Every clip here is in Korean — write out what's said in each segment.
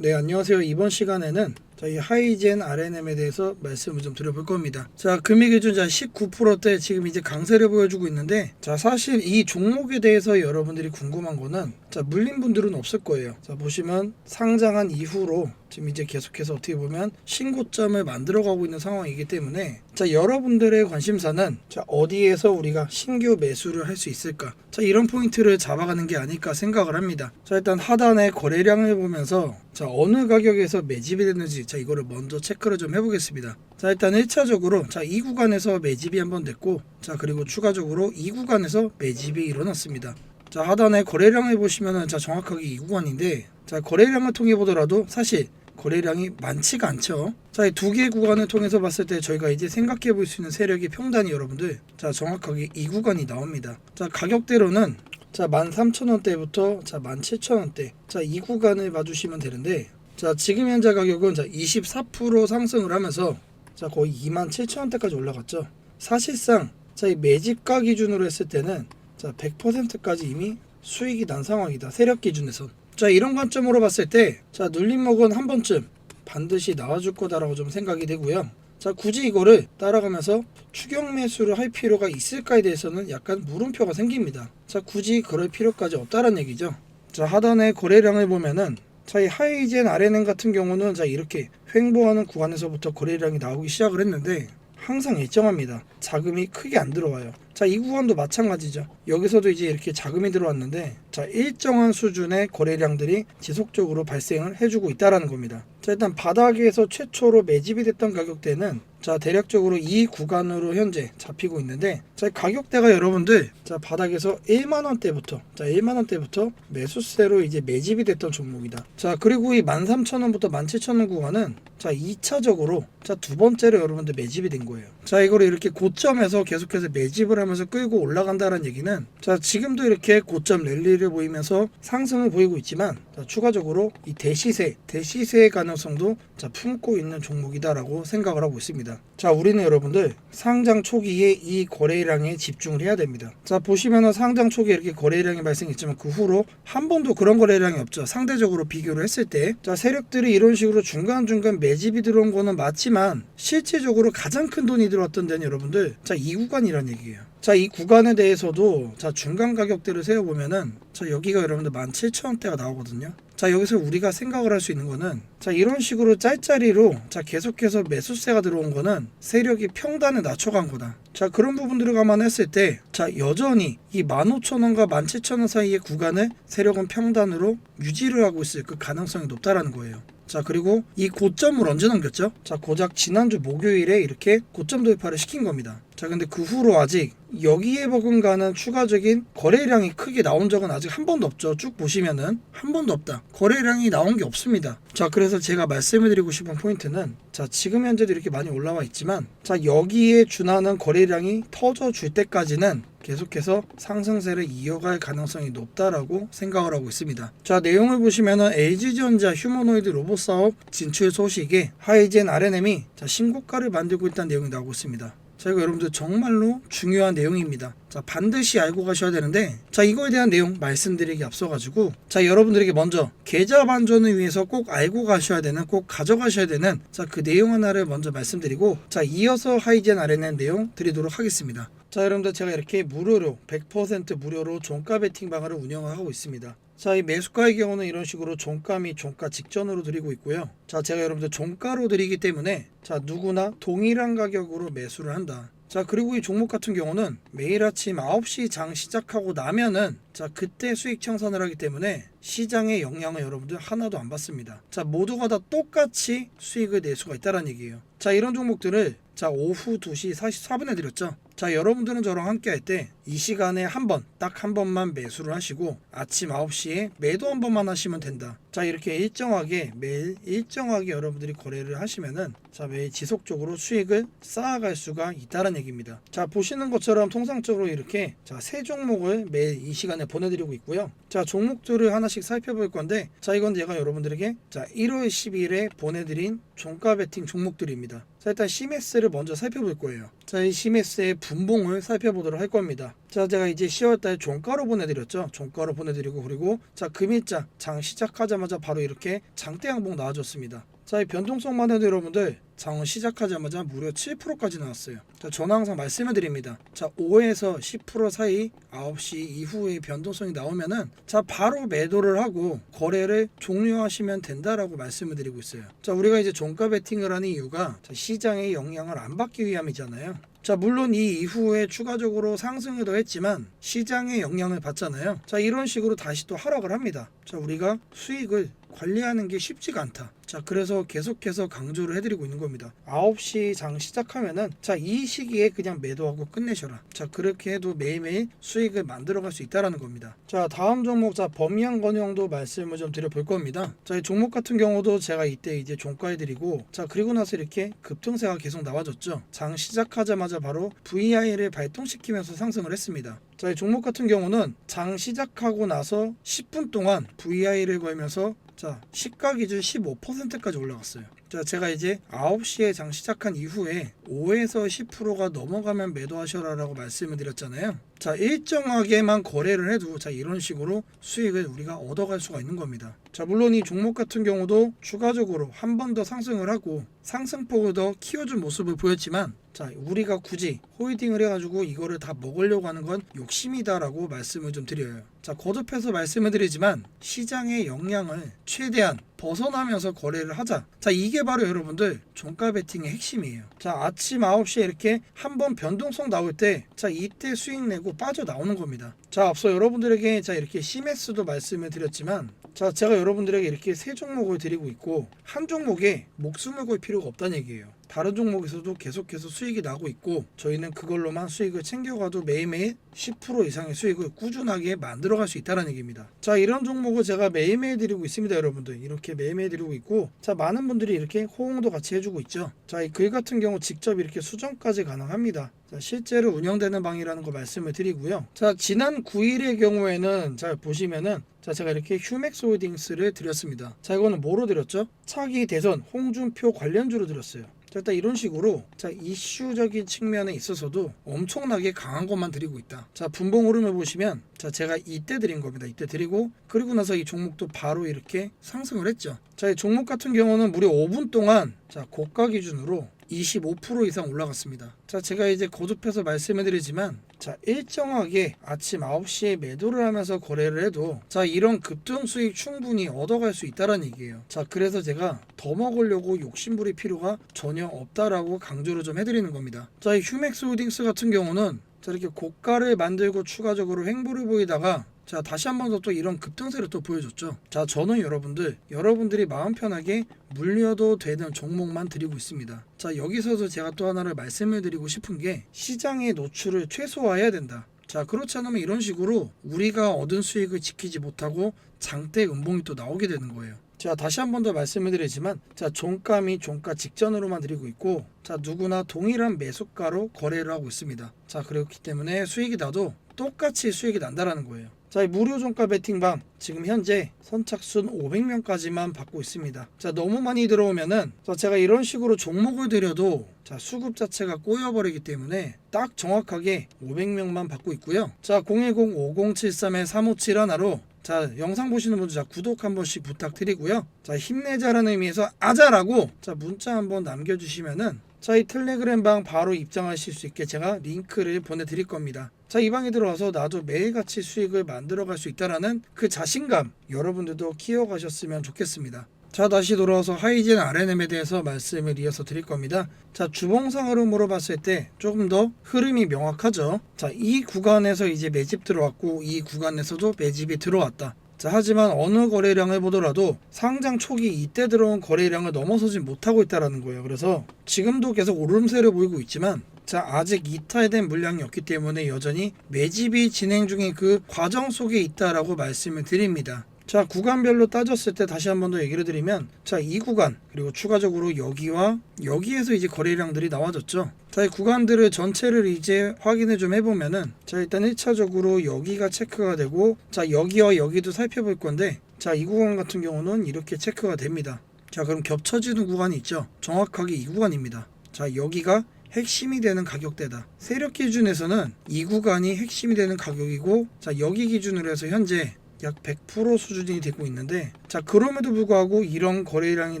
네, 안녕하세요. 이번 시간에는 저희 하이젠 RNM에 대해서 말씀을 좀 드려볼 겁니다. 자, 금액 기준 자 19%대 지금 이제 강세를 보여주고 있는데, 자, 사실 이 종목에 대해서 여러분들이 궁금한 거는, 자, 물린 분들은 없을 거예요. 자, 보시면 상장한 이후로 지금 이제 계속해서 어떻게 보면 신고점을 만들어 가고 있는 상황이기 때문에, 자, 여러분들의 관심사는, 자, 어디에서 우리가 신규 매수를 할 수 있을까? 자, 이런 포인트를 잡아가는 게 아닐까 생각을 합니다. 자, 일단 하단의 거래량을 보면서, 자, 어느 가격에서 매집이 됐는지, 자, 이거를 먼저 체크를 좀 해보겠습니다. 자, 일단 1차적으로, 자, 이 구간에서 매집이 한번 됐고, 자, 그리고 추가적으로 이 구간에서 매집이 일어났습니다. 자, 하단에 거래량을 보시면은, 자, 정확하게 이 구간인데, 자, 거래량을 통해 보더라도 사실 거래량이 많지가 않죠. 자, 이 두 개의 구간을 통해서 봤을 때 저희가 이제 생각해 볼 수 있는 세력의 평단이 여러분들, 자, 정확하게 이 구간이 나옵니다. 자, 가격대로는 자, 13,000원대부터 자, 17,000원대. 자, 이 구간을 봐주시면 되는데, 자, 지금 현재 가격은 자, 24% 상승을 하면서 자, 거의 27,000원대까지 올라갔죠. 사실상 자, 이 매집가 기준으로 했을 때는 자, 100%까지 이미 수익이 난 상황이다. 세력 기준에선. 자, 이런 관점으로 봤을 때 자, 눌림목은 한 번쯤 반드시 나와줄 거다라고 좀 생각이 되고요. 자, 굳이 이거를 따라가면서 추격 매수를 할 필요가 있을까에 대해서는 약간 물음표가 생깁니다. 자, 굳이 그럴 필요까지 없다는 얘기죠. 자, 하단의 거래량을 보면은 자, 이 하이젠 RNN 같은 경우는 자, 이렇게 횡보하는 구간에서부터 거래량이 나오기 시작을 했는데 항상 일정합니다. 자금이 크게 안 들어와요. 자, 이 구간도 마찬가지죠. 여기서도 이제 이렇게 자금이 들어왔는데 자, 일정한 수준의 거래량들이 지속적으로 발생을 해주고 있다라는 겁니다. 자, 일단 바닥에서 최초로 매집이 됐던 가격대는 자, 대략적으로 이 구간으로 현재 잡히고 있는데 자, 가격대가 여러분들 자, 바닥에서 1만 원대부터 자, 1만 원대부터 매수세로 이제 매집이 됐던 종목이다. 자, 그리고 이 13,000원부터 17,000원 구간은 자, 2차적으로 자, 두 번째로 여러분들 매집이 된 거예요. 자, 이거를 이렇게 고점에서 계속해서 매집을 하면 서 끌고 올라간다는 얘기는 자, 지금도 이렇게 고점 랠리를 보이면서 상승을 보이고 있지만 자, 추가적으로 이 대시세, 대시세의 가능성도 자, 품고 있는 종목이다라고 생각을 하고 있습니다. 자, 우리는 여러분들 상장 초기에 이 거래량에 집중을 해야 됩니다. 자, 보시면은 상장 초기에 이렇게 거래량이 발생했지만 그 후로 한 번도 그런 거래량이 없죠. 상대적으로 비교를 했을 때. 자, 세력들이 이런 식으로 중간중간 매집이 들어온 거는 맞지만 실질적으로 가장 큰 돈이 들어왔던 데는 여러분들 자, 이 구간이란 얘기예요. 자, 이 구간에 대해서도 자, 중간 가격대를 세워 보면은 자, 여기가 여러분들 17,000원대가 나오거든요. 자, 여기서 우리가 생각을 할 수 있는 거는 자, 이런 식으로 짤짤이로 자, 계속해서 매수세가 들어온 거는 세력이 평단을 낮춰 간 거다. 자, 그런 부분들을 감안했을 때 자, 여전히 이 15,000원과 17,000원 사이의 구간을 세력은 평단으로 유지를 하고 있을 그 가능성이 높다라는 거예요. 자 그리고 이 고점을 언제 넘겼죠? 자 고작 지난주 목요일에 이렇게 고점 돌파를 시킨 겁니다. 자 근데 그 후로 아직 여기에 버금가는 추가적인 거래량이 크게 나온 적은 아직 한 번도 없죠. 쭉 보시면은 한 번도 없다. 거래량이 나온 게 없습니다. 자 그래서 제가 말씀을 드리고 싶은 포인트는 자 지금 현재도 이렇게 많이 올라와 있지만 자 여기에 준하는 거래량이 터져 줄 때까지는 계속해서 상승세를 이어갈 가능성이 높다라고 생각을 하고 있습니다. 자 내용을 보시면은 LG전자 휴머노이드 로봇 사업 진출 소식에 하이젠 RNM이 자 신고가를 만들고 있다는 내용이 나오고 있습니다. 자 이거 여러분들 정말로 중요한 내용입니다. 자 반드시 알고 가셔야 되는데 자 이거에 대한 내용 말씀드리기 앞서 가지고 자 여러분들에게 먼저 계좌 반전을 위해서 꼭 알고 가셔야 되는 꼭 가져가셔야 되는 자 그 내용 하나를 먼저 말씀드리고 자 이어서 하이젠 RNM 내용 드리도록 하겠습니다. 자 여러분들 제가 이렇게 무료로 100% 무료로 종가 베팅 방을 운영을 하고 있습니다. 자, 이 매수가의 경우는 이런 식으로 종가 및 종가 직전으로 드리고 있고요. 자, 제가 여러분들 종가로 드리기 때문에 자, 누구나 동일한 가격으로 매수를 한다. 자, 그리고 이 종목 같은 경우는 매일 아침 9시 장 시작하고 나면은 자, 그때 수익 청산을 하기 때문에 시장의 영향을 여러분들 하나도 안 받습니다. 자, 모두가 다 똑같이 수익을 낼 수가 있다는 얘기예요. 자, 이런 종목들을 자, 오후 2시 44분에 드렸죠. 자, 여러분들은 저랑 함께 할 때 이 시간에 한 번, 딱 한 번만 매수를 하시고 아침 9시에 매도 한 번만 하시면 된다. 자, 이렇게 일정하게 매일 일정하게 여러분들이 거래를 하시면은 자, 매일 지속적으로 수익을 쌓아갈 수가 있다는 얘기입니다. 자, 보시는 것처럼 통상적으로 이렇게 자, 세 종목을 매일 이 시간에 보내드리고 있고요. 자, 종목들을 하나씩 살펴볼 건데 자, 이건 제가 여러분들에게 자, 1월 10일에 보내드린 종가 베팅 종목들입니다. 자, 자 일단 CMS를 먼저 살펴볼 거예요. 자 이 CMS의 분봉을 살펴보도록 할 겁니다. 자 제가 이제 10월달에 종가로 보내드렸죠. 종가로 보내드리고 그리고 자 금일장 장 시작하자마자 바로 이렇게 장대 양봉 나와줬습니다. 자 이 변동성만 해도 여러분들 장은 시작하자마자 무려 7%까지 나왔어요. 자, 저는 항상 말씀을 드립니다. 자, 5에서 10% 사이 9시 이후에 변동성이 나오면은 자, 바로 매도를 하고 거래를 종료하시면 된다라고 말씀을 드리고 있어요. 자, 우리가 이제 종가 베팅을 하는 이유가 자, 시장의 영향을 안 받기 위함이잖아요. 자, 물론 이 이후에 추가적으로 상승을 더 했지만 시장의 영향을 받잖아요. 자, 이런 식으로 다시 또 하락을 합니다. 자, 우리가 수익을 관리하는 게 쉽지가 않다. 자, 그래서 계속해서 강조를 해드리고 있는 겁니다. 9시 장 시작하면은 자, 이 시기에 그냥 매도하고 끝내셔라. 자, 그렇게 해도 매일매일 수익을 만들어갈 수 있다라는 겁니다. 자, 다음 종목, 자, 범위한 건형도 말씀을 좀 드려볼 겁니다. 자, 이 종목 같은 경우도 제가 이때 이제 종가해드리고, 자, 그리고 나서 이렇게 급등세가 계속 나와줬죠. 장 시작하자마자 바로 VI를 발동시키면서 상승을 했습니다. 자, 이 종목 같은 경우는 장 시작하고 나서 10분 동안 VI를 걸면서 자, 시가 기준 15%까지 올라갔어요. 자, 제가 이제 9시에 장 시작한 이후에 5에서 10%가 넘어가면 매도하셔라라고 말씀을 드렸잖아요. 자, 일정하게만 거래를 해도 자, 이런 식으로 수익을 우리가 얻어갈 수가 있는 겁니다. 자, 물론 이 종목 같은 경우도 추가적으로 한 번 더 상승을 하고 상승폭을 더 키워준 모습을 보였지만 자, 우리가 굳이 홀딩을 해가지고 이거를 다 먹으려고 하는 건 욕심이다라고 말씀을 좀 드려요. 자, 거듭해서 말씀을 드리지만 시장의 영향을 최대한 벗어나면서 거래를 하자. 자, 이게 바로 여러분들 종가 베팅의 핵심이에요. 자, 아침 9시에 이렇게 한번 변동성 나올 때, 자, 이때 수익 내고 빠져 나오는 겁니다. 자, 앞서 여러분들에게 자, 이렇게 CMS도 말씀을 드렸지만, 자, 제가 여러분들에게 이렇게 세 종목을 드리고 있고, 한 종목에 목숨을 걸 필요가 없다는 얘기예요. 다른 종목에서도 계속해서 수익이 나고 있고 저희는 그걸로만 수익을 챙겨가도 매일매일 10% 이상의 수익을 꾸준하게 만들어갈 수 있다는 얘기입니다. 자 이런 종목을 제가 매일매일 드리고 있습니다 여러분들 이렇게 매일매일 드리고 있고 자 많은 분들이 이렇게 호응도 같이 해주고 있죠. 자 이 글 같은 경우 직접 이렇게 수정까지 가능합니다. 자, 실제로 운영되는 방이라는 거 말씀을 드리고요. 자, 지난 9일의 경우에는 잘 보시면은 자, 제가 이렇게 휴맥스 홀딩스를 드렸습니다. 자, 이거는 뭐로 드렸죠? 차기 대선 홍준표 관련주로 드렸어요. 자, 일단 이런 식으로 자 이슈적인 측면에 있어서도 엄청나게 강한 것만 드리고 있다. 자 분봉 흐름을 보시면 자 제가 이때 드린 겁니다. 이때 드리고 그리고 나서 이 종목도 바로 이렇게 상승을 했죠. 자 이 종목 같은 경우는 무려 5분 동안 자 고가 기준으로 25% 이상 올라갔습니다. 자, 제가 이제 거듭해서 말씀을 드리지만, 자, 일정하게 아침 9시에 매도를 하면서 거래를 해도, 자, 이런 급등 수익 충분히 얻어갈 수 있다는 얘기예요. 자, 그래서 제가 더 먹으려고 욕심부릴 필요가 전혀 없다라고 강조를 좀 해드리는 겁니다. 자, 이 휴맥스 홀딩스 같은 경우는 자, 이렇게 고가를 만들고 추가적으로 횡보를 보이다가 자 다시 한 번 더 또 이런 급등세를 또 보여줬죠. 자 저는 여러분들 여러분들이 마음 편하게 물려도 되는 종목만 드리고 있습니다. 자 여기서도 제가 또 하나를 말씀을 드리고 싶은 게 시장의 노출을 최소화해야 된다. 자 그렇지 않으면 이런 식으로 우리가 얻은 수익을 지키지 못하고 장대 음봉이 또 나오게 되는 거예요. 자 다시 한 번 더 말씀을 드리지만 자 종가 및 종가 직전으로만 드리고 있고 자 누구나 동일한 매수가로 거래를 하고 있습니다. 자 그렇기 때문에 수익이 나도 똑같이 수익이 난다라는 거예요. 자, 이 무료 종가 베팅방 지금 현재 선착순 500명까지만 받고 있습니다. 자, 너무 많이 들어오면은 자, 제가 이런 식으로 종목을 드려도 자, 수급 자체가 꼬여버리기 때문에 딱 정확하게 500명만 받고 있고요. 자, 010-5073-357 하나로 자 영상 보시는 분들 자 구독 한 번씩 부탁드리고요. 자 힘내자라는 의미에서 아자라고 자 문자 한번 남겨 주시면은 자이 텔레그램 방 바로 입장하실 수 있게 제가 링크를 보내 드릴 겁니다. 자 이 방에 들어와서 나도 매일같이 수익을 만들어갈 수 있다라는 그 자신감 여러분들도 키워가셨으면 좋겠습니다. 자 다시 돌아와서 하이젠 RNM에 대해서 말씀을 이어서 드릴 겁니다. 자 주봉상 흐름으로 봤을 때 조금 더 흐름이 명확하죠. 자 이 구간에서 이제 매집 들어왔고 이 구간에서도 매집이 들어왔다. 자 하지만 어느 거래량을 보더라도 상장 초기 이때 들어온 거래량을 넘어서지 못하고 있다라는 거예요. 그래서 지금도 계속 오름세를 보이고 있지만 자 아직 이탈된 물량이 없기 때문에 여전히 매집이 진행 중인 그 과정 속에 있다라고 말씀을 드립니다. 자 구간별로 따졌을 때 다시 한 번 더 얘기를 드리면 자 이 구간 그리고 추가적으로 여기와 여기에서 이제 거래량들이 나와졌죠. 자 이 구간들을 전체를 이제 확인을 좀 해보면은 자 일단 1차적으로 여기가 체크가 되고 자 여기와 여기도 살펴볼 건데 자 이 구간 같은 경우는 이렇게 체크가 됩니다. 자 그럼 겹쳐지는 구간이 있죠. 정확하게 이 구간입니다. 자 여기가 핵심이 되는 가격대다. 세력 기준에서는 이 구간이 핵심이 되는 가격이고 자 여기 기준으로 해서 현재 약 100% 수준이 되고 있는데 자 그럼에도 불구하고 이런 거래량이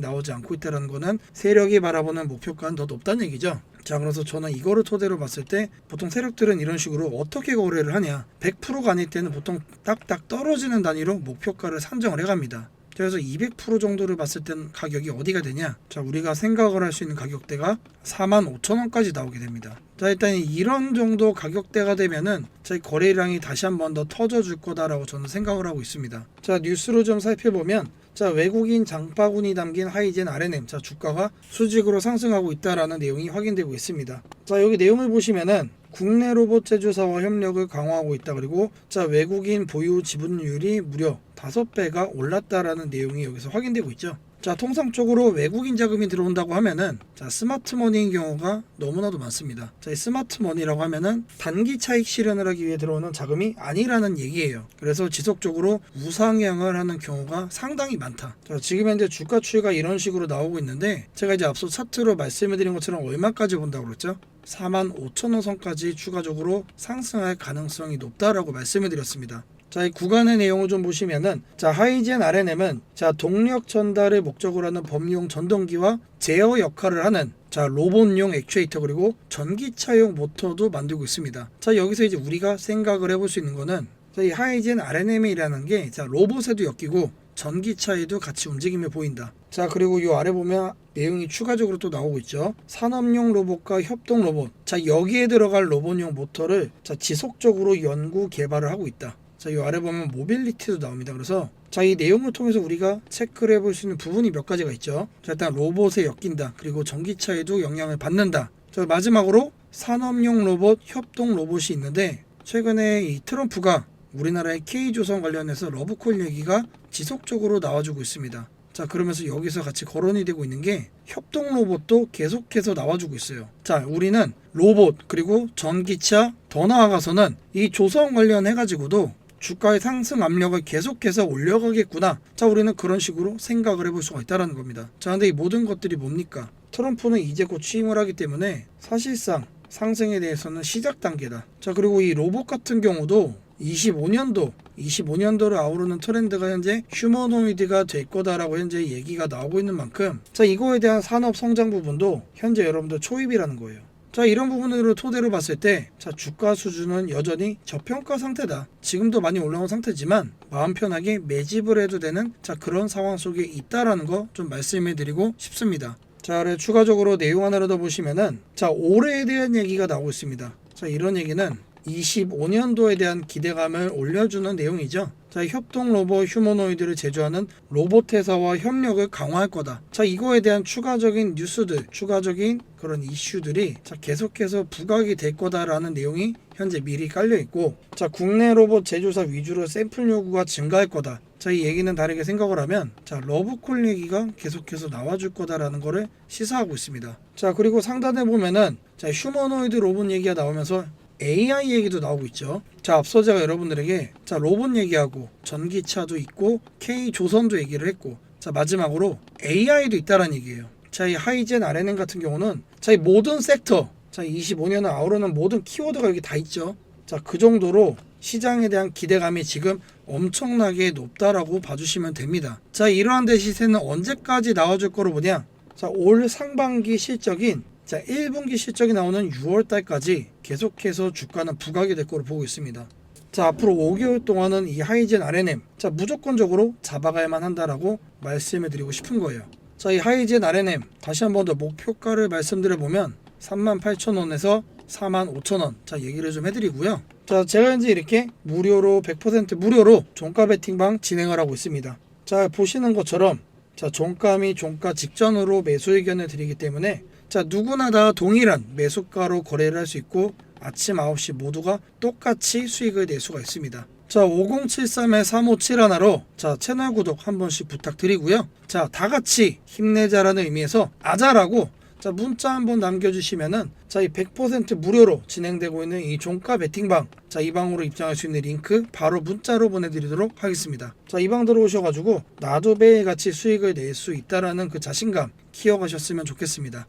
나오지 않고 있다는 거는 세력이 바라보는 목표가는 더 높다는 얘기죠. 자 그래서 저는 이거를 토대로 봤을 때 보통 세력들은 이런 식으로 어떻게 거래를 하냐 100%가 아닐 때는 보통 딱딱 떨어지는 단위로 목표가를 산정을 해갑니다. 그래서 200% 정도를 봤을 땐 가격이 어디가 되냐? 자, 우리가 생각을 할 수 있는 가격대가 45,000원까지 나오게 됩니다. 자, 일단 이런 정도 가격대가 되면은 저희 거래량이 다시 한 번 더 터져줄 거다라고 저는 생각을 하고 있습니다. 자, 뉴스로 좀 살펴보면 자, 외국인 장바구니 담긴 하이젠 RNM 자, 주가가 수직으로 상승하고 있다라는 내용이 확인되고 있습니다. 자, 여기 내용을 보시면은 국내 로봇 제조사와 협력을 강화하고 있다. 그리고 자, 외국인 보유 지분율이 무려 5배가 올랐다라는 내용이 여기서 확인되고 있죠. 자, 통상적으로 외국인 자금이 들어온다고 하면은 자, 스마트 머니인 경우가 너무나도 많습니다. 자, 이 스마트 머니라고 하면은 단기 차익 실현을 하기 위해 들어오는 자금이 아니라는 얘기예요. 그래서 지속적으로 우상향을 하는 경우가 상당히 많다. 자, 지금 현재 주가 추이가 이런 식으로 나오고 있는데 제가 이제 앞서 차트로 말씀해드린 것처럼 얼마까지 본다고 그랬죠? 4만 5천 원 선까지 추가적으로 상승할 가능성이 높다라고 말씀을 드렸습니다. 자, 이 구간의 내용을 좀 보시면은 자, 하이젠 RNM은 자, 동력 전달을 목적으로 하는 범용 전동기와 제어 역할을 하는 자, 로봇용 액추에이터 그리고 전기차용 모터도 만들고 있습니다. 자, 여기서 이제 우리가 생각을 해볼 수 있는 거는 자, 이 하이젠 RNM이라는 게 자, 로봇에도 엮이고 전기차에도 같이 움직임을 보인다. 자, 그리고 이 아래 보면 내용이 추가적으로 또 나오고 있죠. 산업용 로봇과 협동 로봇. 자, 여기에 들어갈 로봇용 모터를 자, 지속적으로 연구 개발을 하고 있다. 자, 이 아래 보면 모빌리티도 나옵니다. 그래서 자, 이 내용을 통해서 우리가 체크를 해볼 수 있는 부분이 몇 가지가 있죠. 자, 일단 로봇에 엮인다. 그리고 전기차에도 영향을 받는다. 자, 마지막으로 산업용 로봇, 협동 로봇이 있는데 최근에 이 트럼프가 우리나라의 K조선 관련해서 러브콜 얘기가 지속적으로 나와주고 있습니다. 자, 그러면서 여기서 같이 거론이 되고 있는 게 협동 로봇도 계속해서 나와주고 있어요. 자, 우리는 로봇 그리고 전기차 더 나아가서는 이 조선 관련해가지고도 주가의 상승 압력을 계속해서 올려가겠구나. 자, 우리는 그런 식으로 생각을 해볼 수가 있다는 겁니다. 자, 근데 이 모든 것들이 뭡니까? 트럼프는 이제 곧 취임을 하기 때문에 사실상 상승에 대해서는 시작 단계다. 자, 그리고 이 로봇 같은 경우도 25년도, 25년도를 아우르는 트렌드가 현재 휴머노이드가 될 거다라고 현재 얘기가 나오고 있는 만큼 자, 이거에 대한 산업 성장 부분도 현재 여러분들 초입이라는 거예요. 자 이런 부분으로 토대로 봤을 때 자 주가 수준은 여전히 저평가 상태다. 지금도 많이 올라온 상태지만 마음 편하게 매집을 해도 되는 자 그런 상황 속에 있다라는 거 좀 말씀해 드리고 싶습니다. 자 그래 추가적으로 내용 하나를 더 보시면은 자 올해에 대한 얘기가 나오고 있습니다. 자 이런 얘기는 25년도에 대한 기대감을 올려주는 내용이죠. 자, 협동 로봇 휴머노이드를 제조하는 로봇 회사와 협력을 강화할 거다. 자, 이거에 대한 추가적인 뉴스들, 추가적인 그런 이슈들이 자, 계속해서 부각이 될 거다라는 내용이 현재 미리 깔려 있고, 자, 국내 로봇 제조사 위주로 샘플 요구가 증가할 거다. 자, 이 얘기는 다르게 생각을 하면, 자, 러브콜 얘기가 계속해서 나와줄 거다라는 거를 시사하고 있습니다. 자, 그리고 상단에 보면은, 자, 휴머노이드 로봇 얘기가 나오면서 AI 얘기도 나오고 있죠. 자, 앞서 제가 여러분들에게 자, 로봇 얘기하고 전기차도 있고 K 조선도 얘기를 했고 자, 마지막으로 AI도 있다라는 얘기예요. 자, 이 하이젠 RNN 같은 경우는 자, 이 모든 섹터 자, 25년을 아우르는 모든 키워드가 여기 다 있죠. 자, 그 정도로 시장에 대한 기대감이 지금 엄청나게 높다라고 봐주시면 됩니다. 자, 이러한 데 시세는 언제까지 나와줄 거로 보냐? 자, 올 상반기 실적인 자, 1분기 실적이 나오는 6월 달까지 계속해서 주가는 부각이 될 거로 보고 있습니다. 자, 앞으로 5개월 동안은 이 하이젠 RNM 자, 무조건적으로 잡아가야만 한다라고 말씀해 드리고 싶은 거예요. 자, 이 하이젠 RNM 다시 한 번 더 목표가를 말씀드려 보면 38,000원에서 45,000원. 자, 얘기를 좀 해드리고요. 자, 제가 현재 이렇게 무료로 100% 무료로 종가 베팅방 진행을 하고 있습니다. 자, 보시는 것처럼 자, 종가 및 종가 직전으로 매수 의견을 드리기 때문에 자, 누구나 다 동일한 매수가로 거래를 할 수 있고 아침 9시 모두가 똑같이 수익을 낼 수가 있습니다. 자, 5073에 357 하나로 자, 채널 구독 한 번씩 부탁드리고요. 자, 다 같이 힘내자라는 의미에서 아자라고 자, 문자 한 번 남겨주시면은 자, 이 100% 무료로 진행되고 있는 이 종가 베팅방 자, 이 방으로 입장할 수 있는 링크 바로 문자로 보내드리도록 하겠습니다. 자, 이 방 들어오셔가지고 나도 매일같이 수익을 낼 수 있다라는 그 자신감 키워가셨으면 좋겠습니다.